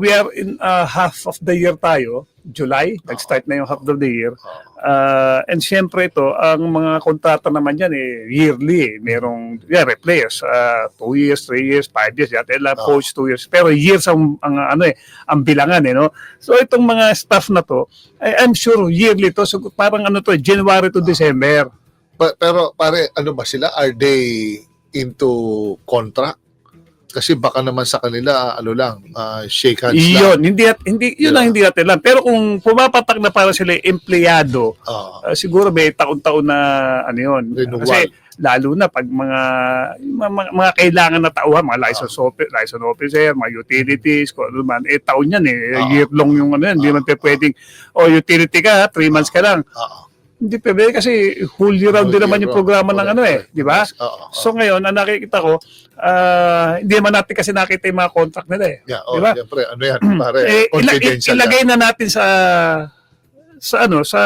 we are in uh, half of the year tayo, July, nag-start na yung half of the year. Uh, and syempre ito, ang mga kontrata naman yan eh, yearly eh. Merong, yeah, players, uh, two years, three years, five years, yata ilang Oo. coach two years. Pero years ang, ang ano eh, ang bilangan eh, no? So itong mga staff na to, I, I'm sure yearly to, so parang ano to, January to December. Pa- pero pare, ano ba sila? Are they into contract? Kasi baka naman sa kanila, ano lang, ah, shake hands lang. Iyon, hindi, at- hindi, yun Yeah. ang hindi natin lang. Pero kung pumapatak na para sila empleyado, Oo. Uh, siguro may taon-taon na ano yun. Renewal. Kasi lalo na pag mga mga, mga, kailangan na tauhan, mga license, officer, license officer, mga utilities, kung ano man, eh taon yan eh. Oo. Year long yung ano yan. Hindi Oo. man pwedeng, oh utility ka, three months ka lang. Oo. Hindi pwede kasi whole year round din naman yung programa ng ano eh. Di ba? So ngayon, ang nakikita ko, ah, hindi naman natin kasi nakita yung mga contract nila eh. yeah, oh, di ba? Siyempre, ano yan, pare, eh, ila- confidential ilagay yan. na natin sa sa ano sa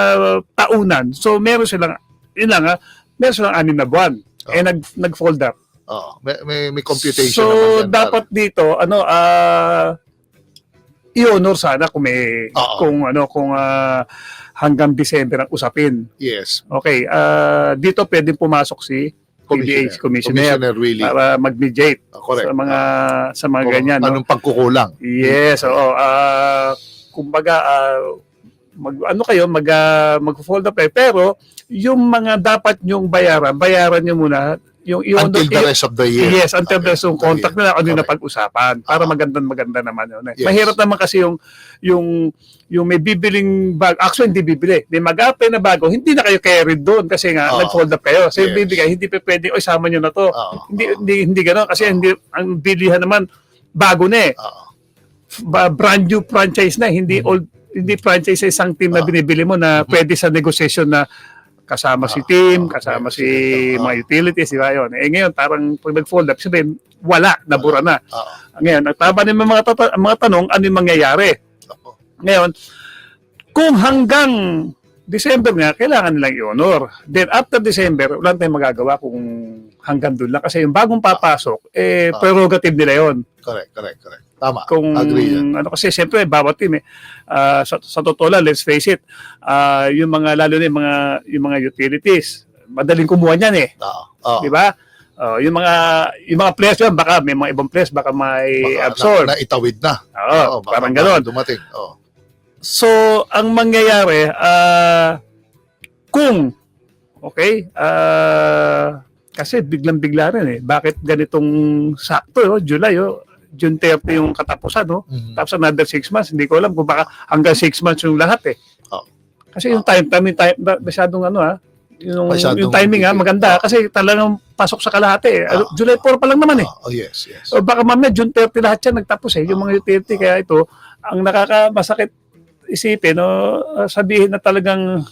taunan. So meron silang yun lang ha, meron silang anim na buwan. Oh. Eh nag nag-fold up. Oo. May, may, may computation So naman yan, dapat dito ano ah i-honor sana kung may Oo. kung ano kung ah, hanggang December ang usapin. Yes. Okay, ah dito pwedeng pumasok si PBH commissioner, Commissioner Willie. para mag-mediate Ah, correct. sa mga sa mga Kung ganyan. no? Anong pagkukulang? Yes, oo. Ah, kumbaga ah, mag ano kayo mag ah, mag-fold up eh. pero yung mga dapat nyong bayaran, bayaran nyo muna yung yung Until the rest of the year. Yes, until Okay. there's yung contract nila ano yung Correct. napag-usapan para Ah. magandang maganda naman yun. Eh. Yes. Mahirap naman kasi yung yung yung may bibiling bag, actually hindi bibili. May mag-apply na bago, hindi na kayo carried doon kasi nga Ah. nag-fold up kayo. So yung Yes. bibigay, hindi pa pwede, oy sama nyo na to. Oo. Hindi hindi hindi ganoon kasi hindi ang bilihan naman bago na eh ba, brand new franchise na, hindi Mhm. old hindi franchise sa isang team na Ah. binibili mo na Mhm. pwede sa negotiation na kasama si Ah, team, ah, kasama si yes, ah. mga utilities, di ba yun? Eh ngayon, parang pag nag-fold up, sabihin, wala, nabura na. Oo. Ngayon, nagtaba naman mga, tata- mga tanong, ano yung mangyayari? Ngayon, kung hanggang December nga, kailangan nilang i-honor. Then after December, wala tayong magagawa kung hanggang doon lang. Kasi yung bagong papasok, eh, Ah. prerogative nila yon Correct, correct, correct. Tama. kung Agree yan. ano kasi siyempre bawat team eh ah, sa, sa totoo lang let's face it ah, yung mga lalo na yung mga yung mga utilities madaling kumuha niyan eh Oo. Di ba Oh, yung mga yung mga players yan baka may mga ibang players baka may Baka absorb Na, na itawid na. Oo, Oo, baka- parang gano'n Dumating. Oo. so ang mangyayari ah kung okay ah kasi biglang-bigla rin eh bakit ganitong sakto oh, July oh June 30 yung katapusan no Mhm. Tapos another six months, hindi ko alam kung baka hanggang six months yung lahat eh. Oo. Kasi yung time, time, time ba- masyadong ano ha, yung, Masyadong yung timing ha, tipid. maganda. Oo. Kasi talagang pasok sa kalahati eh. Oo. July 4 pa lang naman eh. Oh, yes, yes. O baka mamaya June 30 lahat yan nagtapos eh. Yung mga utility kaya ito, ang nakakamasakit isipin, no, uh, sabihin na talagang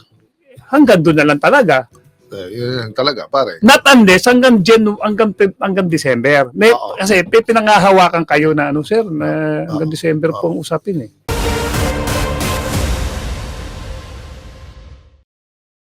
hanggang doon na lang talaga. Eh, yun talaga, pare. Not unless hanggang Jan, hanggang, hanggang December. May, Oo. kasi pinangahawakan kayo na ano sir, na hanggang Oo. December po ang usapin eh.